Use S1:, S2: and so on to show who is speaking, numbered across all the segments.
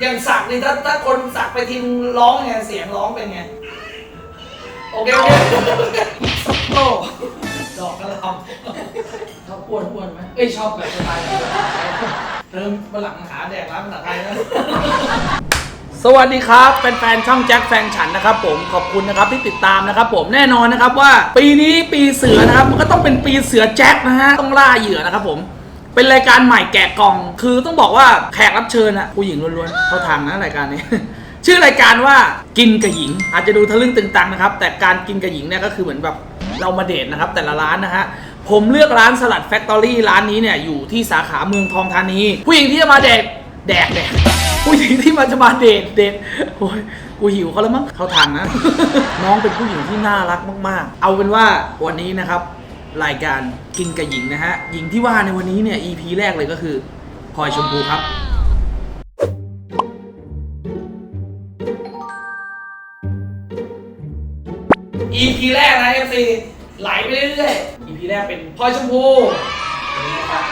S1: อย่างสักนี่ถ้าถ้าคนสักไปทีนึงร้องไงเสียงร้องเป็นไง โอเคโอเคสักโตดอกกระลำชอบอ้วนอ้วนไหมเอ้ยชอบแบบสไตล์ไหนเริ่มมาหลังหาแดกร้านภาษาไทยนะสวัสดีครับเป็นแฟนช่องแจ็คแฟงฉันนะครับผมขอบคุณนะครับที่ติดตามนะครับผมแน่นอนนะครับว่า ปีนี้ปีเสือนะครับมันก็ต้องเป็นปีเสือแจ็คนะฮะต้องล่าเหยื่อนะครับผม เป็นรายการใหม่แกะกล่อง คือต้องบอกว่าแขกรับเชิญอะผู้หญิงล้วนๆเข้าทางนะรายการนี้ ชื่อรายการว่ากินกับหญิง อาจจะดูทะลึ่งตึงตังนะครับ แต่การกินกับหญิงเนี่ยก็คือเหมือนแบบเรามาเดทนะครับ แต่ละร้านนะฮะผมเลือกร้านสลัดแฟคทอรี่ร้านนี้เนี่ยอยู่ที่สาขาเมืองทองธานีผู้หญิงที่จะมาเดทแดกแดกผู้หญิงที่มันจะมาเดทเดทโอ้ยกูหิวเขาแล้วมั้งเข้าทางนะ น้องเป็นผู้หญิงที่น่ารักมาก ๆ เอาเป็นว่าวันนี้นะครับ รายการกินกับหญิงนะฮะ หญิงที่ว่าในวันนี้เนี่ย EP แรกเลยก็คือพลอยชมพูครับ EP แรกนะ FC ไหลไปเรื่อยๆ EP แรกเป็นพลอยชมพูนี่นะครับ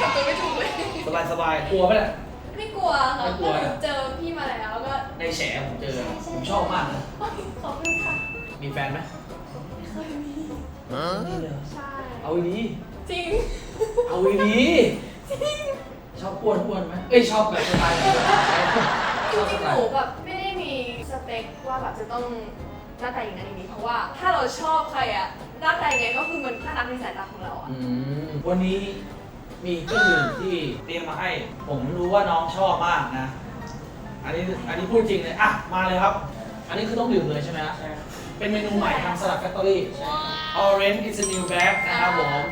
S2: ทำตัวไม่ถูกเลย
S1: สบายสบายๆกลัวไหมเนี่ย
S2: ไม่กลัวค่ะ
S1: ไม่กลัว
S2: เพราะหนูเจอพี่มาแล้วก็
S1: ในแฉผมเจอผมชอบมากนะ
S2: ขอบคุณค่ะ
S1: มีแฟนไหม
S2: ไม่เคยมี
S1: นี่เลย
S2: ใช่
S1: เอาดี
S2: จริง
S1: เอาดีชอบอ้วนอ้วนไหมเอ้ยชอบแบบสไตล์ไหนช
S2: จ
S1: อบส
S2: ริง
S1: ไต
S2: ๆห
S1: ล์
S2: นูแบบไม่ได้มีสเปคว่าแบบจะต้องหน้าตาอย่างนั้นอย่างนี้เพราะว่าถ้าเราชอบใครอะหน้าตายังไงก็คือมันน่ารักในสายตาของเราอะ
S1: อืมวันนี้มีเครื่องดื่มที่เตรียมมาให้ ผมรู้ว่าน้องชอบมากนะ อันนี้อันนี้พูดจริงเลยอะมาเลยครับ อันนี้คือต้องดื่มเลยใช่ไหมครับ เป็นเมนูใหม่ทางสลัดแฟคทอรี่ Orange is a new bag นะครับผม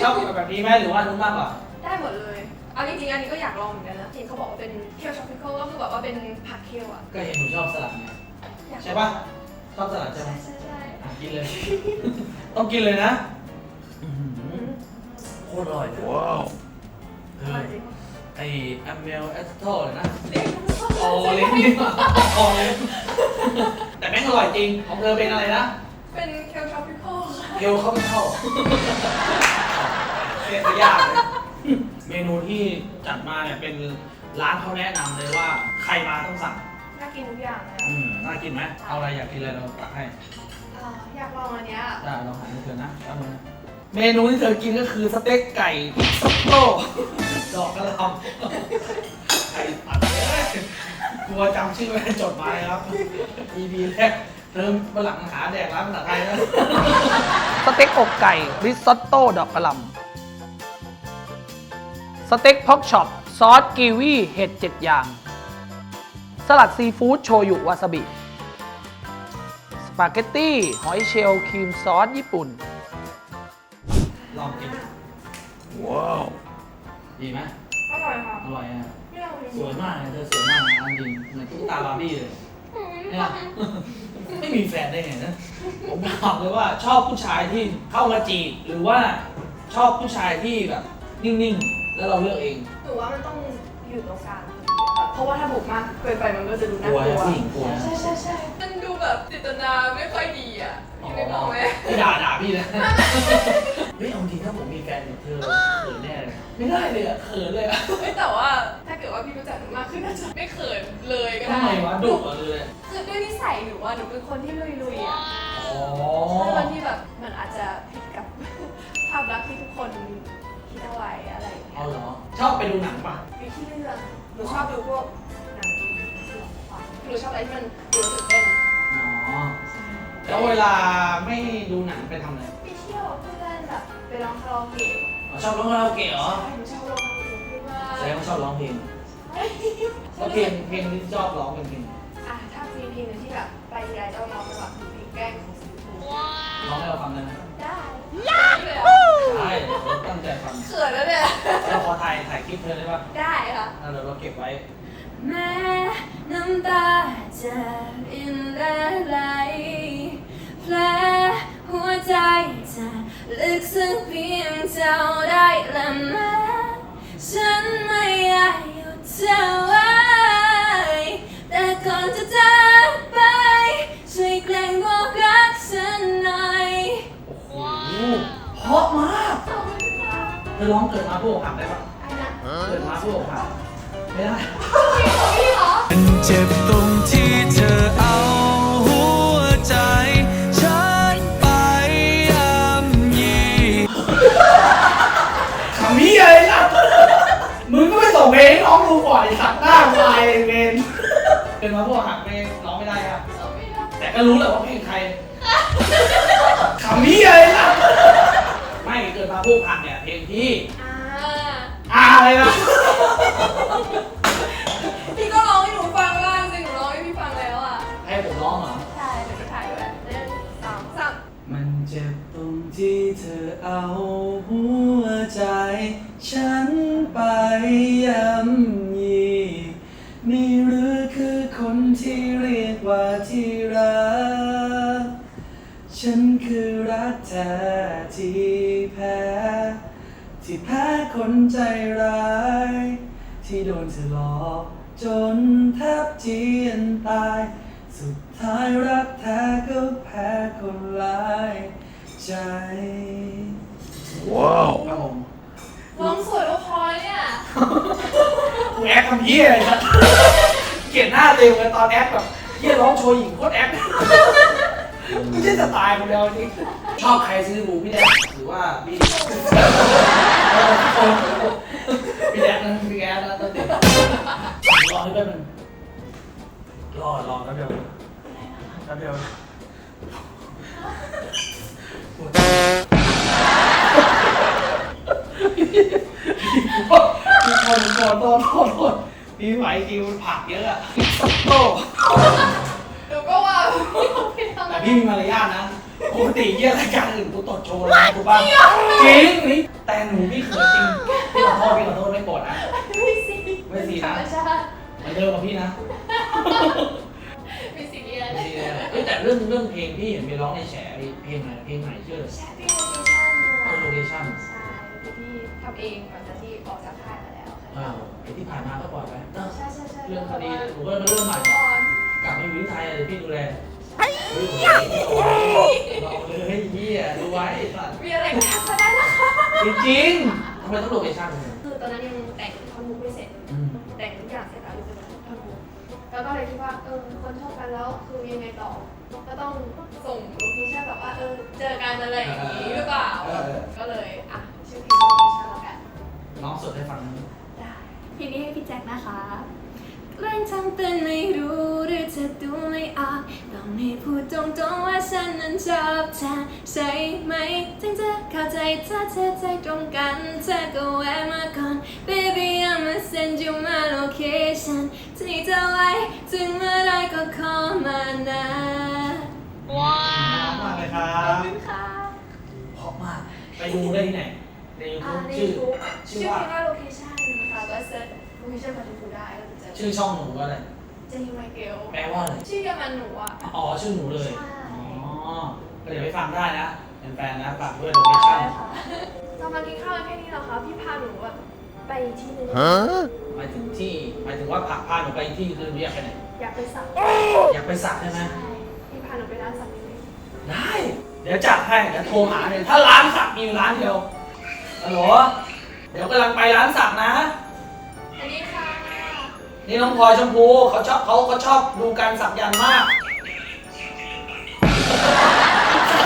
S1: ชอบแบบนี้ไหมหรือว่านุ่มมากกว่า
S2: ได้หมดเลย เอาจริงๆอันนี้ก็อยากลองเหมือนกันนะเห็นเขาบอกว่าเป็นเคลช็อปปิคอลก็คือแบบว่าเป็นผักเคลอะ
S1: ก็เห็นหนูชอบสลัดไง
S2: อยาก
S1: ใช่ปะชอบสลัดใช่ไหม
S2: ใช่ใช่ใช่
S1: อะกินเลย ต้องกินเลยนะอื้อหือโคตรอร่อยเลยว้าว
S2: อร่อยจริง
S1: ไอแอมเมลแอสโตเลยนะ
S2: เรียก
S1: โอ้เลิ้นนี่โอ้เลิ้น แต่แม่งอร่อยจริง ของเธอเป็นอะไรนะ
S2: เป็นเคลช็อปปิคอลค่ะ
S1: เกลเข้าไปเข้าเรียนจะยากเลยเมนูที่จัดมาเนี่ยเป็นร้านเขาแนะนำเลยว่าใครมาต้องสั่ง
S2: น่ากินทุกอย่างเลย
S1: อืมน่ากินไหมเอาอะไรอยากกินอะไรเราตักให้
S2: อ่าอยากลองอันเนี้ย
S1: ได้เราหาให้เธอนะแป๊บนึงนะเมนูที่เธอกินก็คือสเต็กไก่ซัปโต้ดอกกระหลำไก่ตัดเลย กลัวจำชื่อไม่ได้จดมาเลยครับ EP แรกเริ่มมาหลังหาแดกร้านภาษาไทยนะสเต็กอกไก่ริซอตโต้ดอกกระหลำสเต็กพ็อกช็อปซอสกีวีเห็ดเจ็ดอย่าง สลัดซีฟู้ดโชยุวาซาบิ สปาเกตตี้ หอยเชลล์ครีมซอสญี่ปุ่น ลองกิน ว้าว ดีไหม
S2: อร่อยค่ะ
S1: อร่อยอะ
S2: ไม่เอาจริง
S1: สวยมากเลยเธอสวยมากนะจริงเหมือนตุ๊กตาบาร์บี้เลยเนี่ยไม่มีแฟนได้ไงนะผมบอกเลยว่าชอบผู้ชายที่เข้ามาจีบหรือว่าชอบผู้ชายที่แบบนิ่งๆ แล้วเราเลือกเอง
S2: หนูว่ามันต้องอยู่ตรงกลางเพราะว่าถ้าบุกมากเกินไปมันก็จะดู
S1: ก
S2: น่า
S1: ลัว
S2: กลั
S1: นะ
S2: ว
S1: ผู้หญิงกลัวนะ
S2: ใช่ใช่ใช่มันดู แบบจิตนาไม่ค่อยดีอะไม่บอกไหม
S1: พี่ด่าด่าพี่นะ เฮ้ยเอาจริงถ้าผมมีแฟนแบบเธอเขินแน่เลยไม่ได้เลยอะเขินเลยอะ
S2: เฮ้ยแต่ว่าถ้าเกิดว่าพี่รู้จักหนูมากขึ้นน่าจะไม่เขินเลยก็
S1: ทำ
S2: ได้
S1: ไมวะดุอะเลย
S2: คือด้วยนิสัยหนูว่าหนูเป็นคนที่ลุยๆอะ
S1: อ๋อ ล้วเวลาไม่ดูหนังไปทำอะไร
S2: ไปเที่ยวกับเพื่อนแบบไปร้องคาราโอเกะ
S1: อ๋อชอบร้องคาราโอเกะเหรอ
S2: ใช่หนูชอบร้องคาราโอเกะกับเพื่อนว่า
S1: แสดงว่าชอบร้องเพลงแล้วเพลงเพลงที่ชอบร้องเป็นเพลง
S2: อะถ้ามีเพลงหนึงที่แบบไปทีไรจะร้องเป็นแบบเพลงแกล้งของสิงคโปร์
S1: ร้องให้เราฟังได้ไหม
S2: ได้เลยอะ
S1: ใช่เราตั้งใจฟัง
S2: เขินแล้วเนี่ย
S1: เราขอถ่ายถ่ายคลิปเธอได้ป่ะ
S2: ได้ค่ะ
S1: แล้วเดี๋ยวเราเก็บไว้
S2: แม้น้ำตาจะรินและไหล แผลหัวใจจะลึกซึ้งเพียงเท่าได้และแม้ฉันไม่อยากหยุดเธอไว้แต่ก่อนจะจากไป ช่วยแกล้งบอกรักฉันหน่อย
S1: โอ้โหเพราะมากเธอร้องเกิดมาเพื่ออกหักได้ปะ
S2: อันนั้น
S1: เกิดมาเพื่ออกหักไม่ได้
S2: จ
S3: มันเจ็บตรงที่ เพ
S1: ลงให้น้องดูก่อนไอ้สัตว์หน้าตายเวนเป็นมาพวกหักเพลงร้องไม่ได้ครับ แต่ก็รู้แหละว่าเพลงใครขำนี้เลยสัตว์ไม่เกิดมาพวกหักเนี่ยเพลงพี่
S2: อ่า
S1: อาอะไรนะ
S2: พี่ก็ร้องให้หนูฟังบ้างสิหนูร้องให้พี่ฟังแล้วอะ
S1: ให้ผมร้องเหรอ
S2: ใช่เดี๋ยวจะถ่ายด้วยหนึ่งสองสาม
S3: มันเจ็บตรงที่เธอเอา คนใจร้าย ที่โดนเธอหลอกจนแทบเจียนตาย สุดท้ายรักแท้ก็แพ้คนร้ายใจ
S1: ครับผม
S2: ร้องสวยก็พอเนี่ย
S1: กูแอคทำเหี้ยอะไรนะเกลียดหน้าเร็วเลยตอนแอคแบบเหี้ยร้องโชว์หญิงโคตรแอคไม่ใช่สไตล์ของเราจริงชอบใครซื้อบูพี่แดกหรือว่าพี่ เออทุกคนพี่แดกนั่นพี่แอดนะตั้งแต่รอให้แป๊บนึงรอรอแป๊บเดียวแป๊บเดียวพี่คนโทษโทษโทษโทษพี่ไหวคิวผักเยอะอะโต
S2: หนูก็ว่า พี่ทำ
S1: แต่พี่มีมารยาทนะ ปกติเยี่ยรายการอื่นกูตดโชว์เลยนะกูบ้างจริงนี่แต่หนูพี่เขินจริงพี่ขอโทษพี่ขอโทษไม่โกรธนะ
S2: ไม่สิ
S1: ไม่สินะ
S2: ธรรมชาติ
S1: เหมือนเดิมกับพี่นะ
S2: ไม่สิเรียน
S1: ไม่ดีเลยเอ้ยแต่เรื่องเรื่องเพลงพี่เห็นไปร้องในแฉเพลงไหนเพลงไหนชื่ออะไร
S2: แชร์พี่โลเคชั่น
S1: โลเคชั่น
S2: ใช่ที่พี่ทำเองก่อนจะที่ออกจากค่ายมาแล้ว
S1: อ่าไอ้ที่ผ่านมาก็ปล่อยไปเออ
S2: ใช่ใช่ใช่
S1: เรื่องคดีหนูก็มาเรื่องใหม่
S2: ก่อน
S1: กลับมาอยู่ที่ไทยเลยพี่ดูแล เฮ้ยเราเลยเฮียดูไว้สัตว์
S2: มีอะไรทักมาได้นะคะ
S1: จริงๆทำไมต้องโลเคชั่นเนี่ย
S2: คือตอนนั้นยังแต่งท่อนมุกไม่เสร็จ
S1: อืม
S2: แต่งทุกอย่างเสร็จแล้วยกเว้นท่อนมุกแล้วก็เลยคิดว่าเออคนชอบกันแล้วคือยังไงต่อ ก็ต้องส่งโลเคชั่นแบบว่าเออเจอกันอะไรอย่างนี้หรือเปล่า ก็เลยอะชื่อเพลงโลเคชั่นแล้วกัน
S1: น้องสดให้ฟังนะ
S2: ได้ เพลงนี้ให้พี่แจ็คนะคะ เล่นทำเป็นไม่รู้หรือจะดูไม่ออกต้องให้พูดตรงๆว่าฉันนั้นชอบเธอใช่ไหมถึงจะเข้าใจถ้าเธอใจตรงกันเธอก็แวะมาก่อน baby I'ma send you my location ที่เธอไว้ถึงเมื่อไรก็ขอมานะ
S1: ว้าวมากเลยครั
S2: ขอบบคุณค่ะ
S1: เพราะมากไปดูได้ที่ไหนในยู
S2: อ่า
S1: ทูบ
S2: ใน
S1: ชื่อ
S2: YouTube
S1: ชื่
S2: ชื่
S1: อ
S2: อ
S1: ว่า
S2: เพลงว่า location นะคะก็เซิร์ช location มาดูได้ก็จะเจอ
S1: ชื่อช่องหนูว่าอะไร
S2: เจนี่ไมเกล
S1: แปลว่าอะไร
S2: ชื่อเดียวกันหนูอะ
S1: อ๋อชื่อหนูเลย
S2: ใช่
S1: อ๋อ ก็เดี๋ยวไปฟังได้นะเป็นแฟนนะฝากด้วยโลเคชั่น
S2: เรามากินข้าวกันแค่นี้เหรอคะพี่พาหนูแบบไปที่หนึง
S1: หมายถึงที่หมายถึงว่าผักพาหนูไปที่คือหนูอยากไปไหน
S2: อยากไปสัก
S1: อยากไปสักใช่ไหม
S2: ใช่พี่พาหนูไปร้านสักนิดนึง
S1: ได้ เดี๋ยวจัดให้เดี๋ยวโทรหาเลยถ้าร้านสักมีอยู่ร้านเดียวฮัลโหลเดี๋ยวกำลังไปร้านสักนะ
S2: อันนี้ค่ะ
S1: นี่น้องพลอยชมพูเขาชอบเขาเขาชอบดูการสักยันต์มาก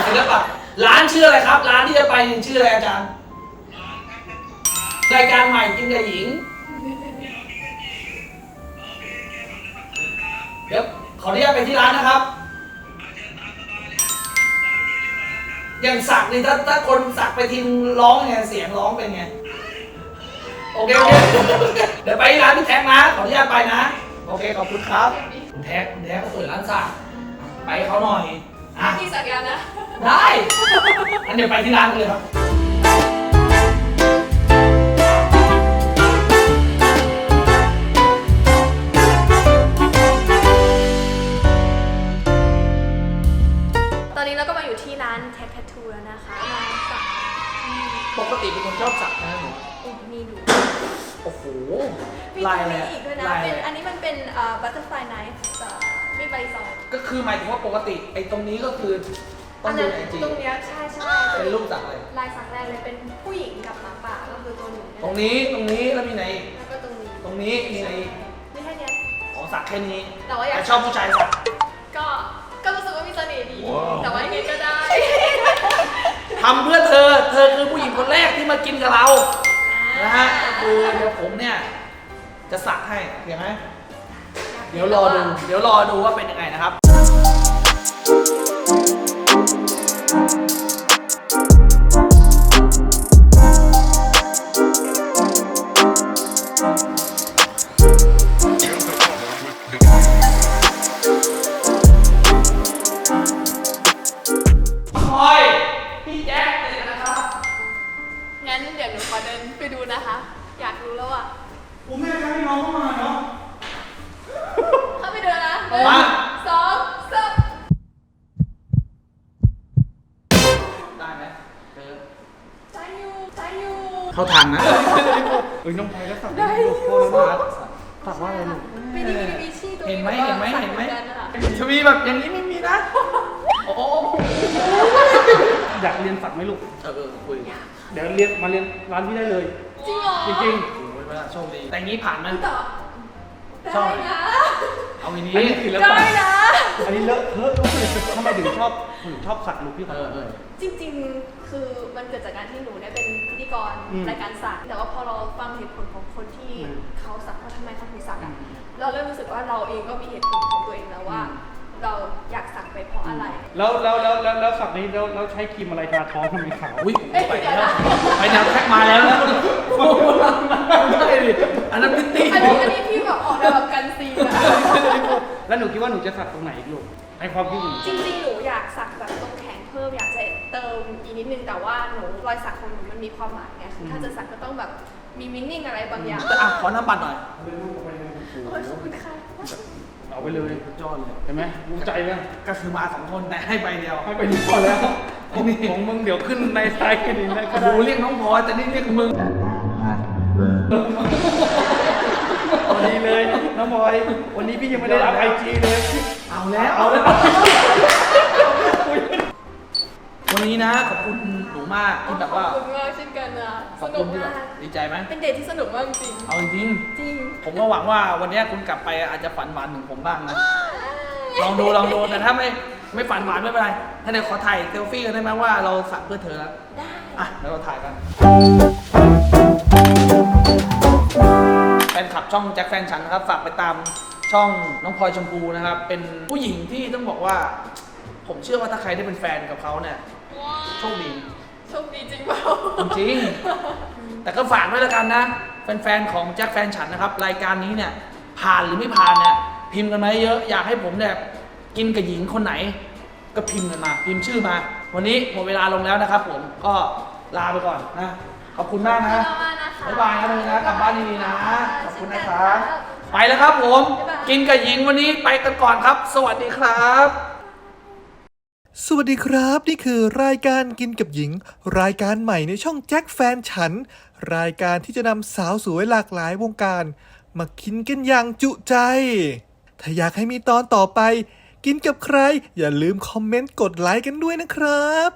S1: ศิลปะร้านชื่ออะไรครับ ร้านที่จะไปเนี่ยชื่ออะไรอาจารย์รายการใหม่กินกับหญิงเดี๋ยวขออนุญาตไปที่ร้านนะครับอย่างสักนี่ถ้าถ้าคนสักไปทีนึงร้องไงเสียงร้องเป็นไง โอเคโอเคเดี๋ยวไปที่ร้านพี่แท็กนะ ขออนุญาตไปนะ โอเคขอบคุณครับคุณแท็กคุณแท็กเขาเปิดร้านสักไปเขาหน่อยอะ
S2: พี่สักยันต์นะ
S1: ได้งั้นเดี๋ยวไปที่ร้านกันเลยครับ
S2: มี
S1: ลาย
S2: ตัว
S1: อะไร
S2: นี้
S1: อะ
S2: อีกด้วยนะ
S1: ลาย
S2: เป็น
S1: อะไร
S2: อันนี้มันเป็นเอ่อ butterfly knife เอ่อมีดใบซอง
S1: ก็คือหมายถึงว่าปกติไอ้ตรงนี้ก็คือต้อ
S2: อั
S1: ง
S2: น
S1: ดู
S2: นั้น
S1: ไอจี
S2: ตรงเนี้ยใช่ใช่
S1: เป็นรูปสักอะไร
S2: ลายสักแรกเลยเป็นผู้หญิงกับหมาป่าก็คือตัวหนูเนี่ย
S1: ตรงนี้ตรงนี้แล้วมีไหนอีก
S2: แล้วก็ตรงนี้
S1: ตรงนี้มีไหนอีก
S2: มีแค่เนี้ย
S1: อ๋อสักแค่นี้
S2: แต่ว่าอยาก
S1: แต่ชอบผู้ชายสัก
S2: ก็ก็รู้สึกว่ามีเสน่ห์ดีแต่ว่ายังไงก็ได้
S1: ทำเพื่อเธอ เธอคือผู้หญิงคนแรกที่มากินกับเรา นะฮะคือเดี๋ยวผมเนี่ย จะสักให้เห็นไหมเดี๋ยวรอดูเดี๋ยวรอดูว่าเป็นยังไงนะครับ คอยพี่แจ๊คเลยนะครับ
S2: งั้นเดี๋ยวหนูขอเดินไปดูนะคะ อยากรู้แล้วอะ
S3: ผมแม่จะให้น้องเข้ามาเนาะ
S2: เข้าไปดูนะหนึ่ง
S1: มา
S2: สองสาม
S1: ได้ไหมเออ
S2: ใจอยู่ใจอยู่
S1: เข้าทางนะ
S3: เอ้ยน้องพลอยก็สัก
S2: ได้อยู่
S3: โคตรน่ารักสักว่าอะไรลูก
S2: ปีนี้มีชี่ตัว
S1: เห็นไหม
S2: แบบว่า
S1: เห็นไหม
S2: สั่
S1: เห็นไหม
S2: มือกัอะ
S1: จะมีแบบอย่างนี้ไม่มีนะ โอ้โห
S3: อยากเรียนสักไหมลูก
S1: เออเออคุย
S3: เดี๋ยวเรียนมาเรียนร้านพี่ได้เลย
S2: จริงเหรอ
S3: จริง
S1: โอ้ยเวลาโชคดี แต่งี้ผ่านไหม
S2: ต่อ
S1: ชอบ
S2: ได้นะ
S1: เอาอย่าง
S3: ๆ
S1: นี้
S3: อันนี้คือแล้ว
S2: ได้นะ
S3: อันนี้เลอะเทอะทำไมถึงชอบถึงชอบสักลูกพี่
S1: เออเออ
S2: จริงๆ คือมันเกิดจากการที่หนูเนี่ยเป็นพิธีกร
S3: อืม
S2: รายการสักแต่ว่าพอเราฟังเหตุผลของคนที่
S3: อืม
S2: เขาสักว่าทำไมเขาถึงสักอะ
S3: อืม
S2: เราเริ่มรู้สึกว่าเราเองก็มีเหตุผลของตัวเองแล้วว่า
S3: อืม
S2: เราอยากสักไป เพราะอะไร
S3: แล้วแล้วแล้วแล้วแล้วสักนี้แล้วแล้วใช้ครีมอะไรทาท้องทำไมขาว
S1: อุ้ยไปแล้วไปแนวแท็กมาแล้วนะไม่ใช่ดิอันนั้นพิตตี้
S2: อันนี้อันนี้พี่แบบออกแนวแบบกันซีนอะ
S3: แล้วหนูคิดว่าหนูจะสักตรงไหนอีกลูกในความคิดหนู
S2: จริงๆหนูอยากสักแบบตรงแขนเพิ่มอยากจะเติมอีกนิดนึงแต่ว่าหนูรอยสักของหนูมันมีความหมายไงคือถ้าจะสักก็ต้องแบบมีมินิ่งอะไรบางอย่าง
S1: อะขอน้ำบัตรหน่อย
S2: โอ้ยขอบคุณค่ะ
S3: เอา ไปเลย
S1: สุดยอดเลย
S3: เห็นไหมรู้ใจไหม
S1: ก็คือมาสองคนแต่ให้ใบเดียว
S3: ให้ไปดีพอแล้วของของมึงเดี๋ยวขึ้นในไซต์กันอีกนะก็
S1: โอ้โห
S3: ได้
S1: เรียกน้องพลอยแต่นี่เรียกมึง
S3: พอดีเลยน้องบอย วันนี้พี่ยังไม่ได้รับไอจีเลย
S1: เอาแล้ว เอาแล้ว วันนี้นะขอบคุณหนูมากที่แบบว่า
S2: ขอบคุณมากเช่นกันนะ
S1: ข
S2: ส
S1: อบ
S2: นุ
S1: คุ
S2: ก
S1: ณที่แบ
S2: มา
S1: บ
S2: ก
S1: ดีใจไหม
S2: เป็นเดทที่สนุกมากจริง
S1: เอาจริง
S2: จริง
S1: ๆผมก็หวังว่าวันนี้คุณกลับไปอาจจะฝันหวานถึงผมบ้างนะลองดูลองดูแต่ถ้าไม่ไม่ฝันหวานไม่เป็นไรถ้าเดี๋ยวขอถ่ายเซลฟี่กันได้ไหมว่าเราสักเพื่อเธอแล้ว
S2: ได้
S1: อะเดี๋ยวเราถ่ายกันแฟนคลับช่องแจ็คแฟนฉันนะครับฝากไปตามช่องน้องพลอยชมพูนะครับเป็นผู้หญิงที่ต้องบอกว่า ผมเชื่อว่าถ้าใครได้เป็นแฟนกับเขาเนี่ย โชคดี
S2: โชคดีจริงเปล่า
S1: จริงๆแต่ก็ฝากไว้แล้วกันนะ แฟนๆ ของแจ็คแฟนฉันนะครับ รายการนี้เนี่ย ผ่านหรือไม่ผ่านเนี่ย พิมพ์กันมาเยอะอยากให้ผมเนี่ยกินกับหญิงคนไหน ก็พิมพ์กันมา พิมพ์ชื่อมา วันนี้หมดเวลาลงแล้วนะครับผมก็ลาไปก่อนนะ ขอบคุณมากนะ
S2: ขอบคุณมากนะคะ
S1: บ๊ายบายนะมึงนะกลับบ้านดีๆนะขอบคุณนะครับ
S2: เช่นกันครับ
S1: ไปแล้วครับผม
S2: บ๊ายบาย
S1: กินกับหญิงวันนี้ไปกันก่อนครับ สวัสดีครับ
S4: สวัสดีครับ นี่คือรายการกินกับหญิง รายการใหม่ในช่องแจ็คแฟนฉัน รายการที่จะนำสาวสวยหลากหลายวงการ มากินกันอย่างจุใจ ถ้าอยากให้มีตอนต่อไป กินกับใคร อย่าลืมคอมเมนต์กดไลค์กันด้วยนะครับ